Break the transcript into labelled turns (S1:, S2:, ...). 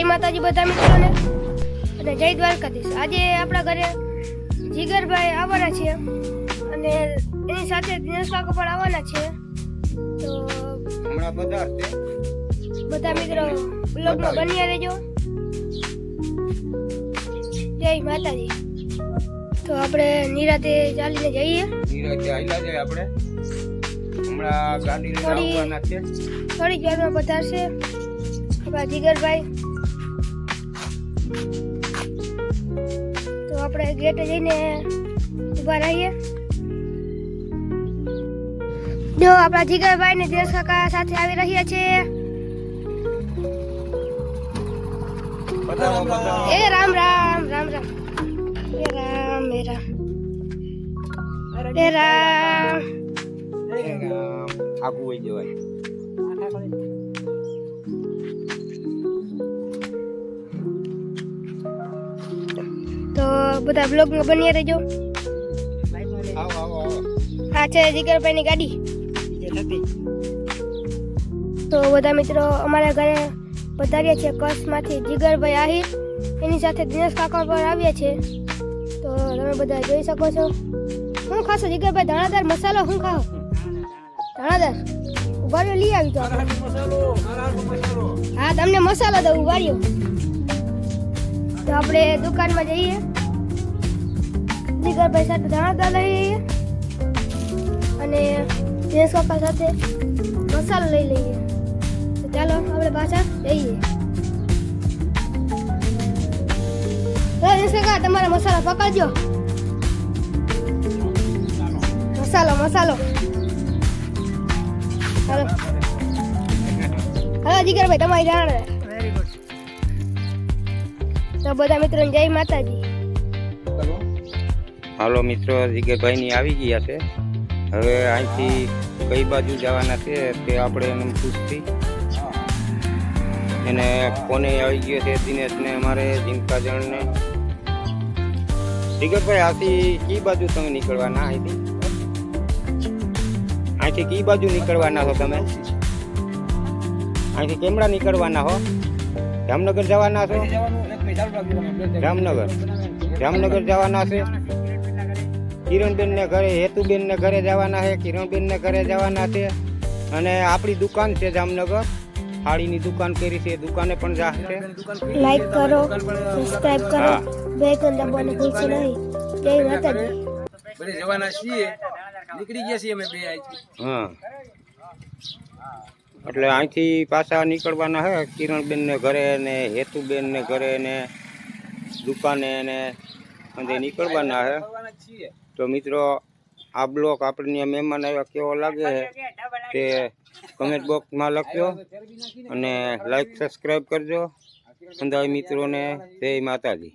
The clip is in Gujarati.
S1: જય માતાજી બધા મિત્રોને. અને જય દ્વારકાધીશ. આજે આપણા ઘરે જીગરભાઈ આવવાના છે અને એની સાથે દિનેશ કાકો પણ આવવાના છે. તો
S2: હમણાં બધા
S1: બધા મિત્રો બ્લોગમાં બન્યા રહેજો. જય માતાજી. તો આપણે નિરાતે ચાલીને જઈએ.
S2: નિરાતે આયલા જાય આપણે. હમણાં ગાડી લઈને
S1: થોડી-
S2: આવવાના છે.
S1: થોડીક વારમાં પધારશે આપણા જીગરભાઈ. તો આપણે ગેટે જઈને ઊભા રહીએ. જો આપણા જીગરભાઈ ને દેશ કાકા સાથે આવી રહ્યા છે. એ રામ રામ રામ રામ. એ રામ એ રામ. એ રામ.
S2: આગું હોય જવાય.
S1: બધા બ્લોગમાં બન્યા રહેજો. આ છે જીગરભાઈની ગાડી. તો બધા મિત્રો અમારા ઘરે પધાર્યા છે કચ્છમાંથી જીગરભાઈ આહિર. એની સાથે દિનેશ કાકા પર આવ્યા છે. તો તમે બધા જોઈ શકો છો. શું ખાશો? જીગરભાઈ ધાણાદાર મસાલો શું ખાઓ ધાણાદાર? ઉભાર્યો લઈ આવી તો હા તમને મસાલો દઉં ઉભાર્યો તો આપણે દુકાનમાં જઈએ. જીગરભાઈ સાથે ધાણાદાર લઈ લઈએ અને દિનેશ કાકા સાથે મસાલો લઈ લઈએ તો ચાલો આપણે પાછા જઈએ તો દિનેશ કાકા તમારા મસાલા પકડજો મસાલો મસાલો હાલો હાલો જીગરભાઈ તમારી જાણ તો બધા મિત્રોને જય માતાજી
S2: હાલો મિત્રો જીગરભાઈ ની આવી ગયા છે. હવે અહીંથી કઈ બાજુ જવાના છે તે આપણે એને પૂછતી એને ફોને આવી ગયો છે દિનેશને, અમારે જીનકાજણને જીગરભાઈ, આથી કઈ બાજુ તમે નીકળવાના અહીંથી? અહીંથી કઈ બાજુ નીકળવાના છો તમે? અહીંથી કેમડા નીકળવાના હો? જામનગર જવાના છો? જામનગર? જામનગર જવાના છે? કિરણબેન ને ઘરે હેતુબેન ને ઘરે જવાના છે કિરણબેન ને ઘરે જવાના છે. અને આપણી દુકાન છે જામનગર. સાડીની દુકાન કરી છે એ દુકાને પણ જાશે
S1: લાઈક કરો સબસ્ક્રાઇબ કરો.
S2: હા.
S1: બે દબાવવાનું ભૂલશો નહીં. જય માતાજી.
S3: બધે જવાના છીએ. નીકળી ગયા છીએ અમે બે અહીંથી
S2: હા. એટલે અહીંથી પાછા નીકળવાના છે કિરણબેન ને ઘરે ને હેતુબેન ને ઘરે ને દુકાને ને. અંદે નીકળવાના
S3: છીએ
S2: તો મિત્રો, આ બ્લોક આપણને મહેમાન આવ્યા કેવો લાગે છે તે કમેન્ટ બોક્સમાં લખજો અને લાઈક સબસ્ક્રાઈબ કરજો. અંદાજ મિત્રોને જય માતાજી.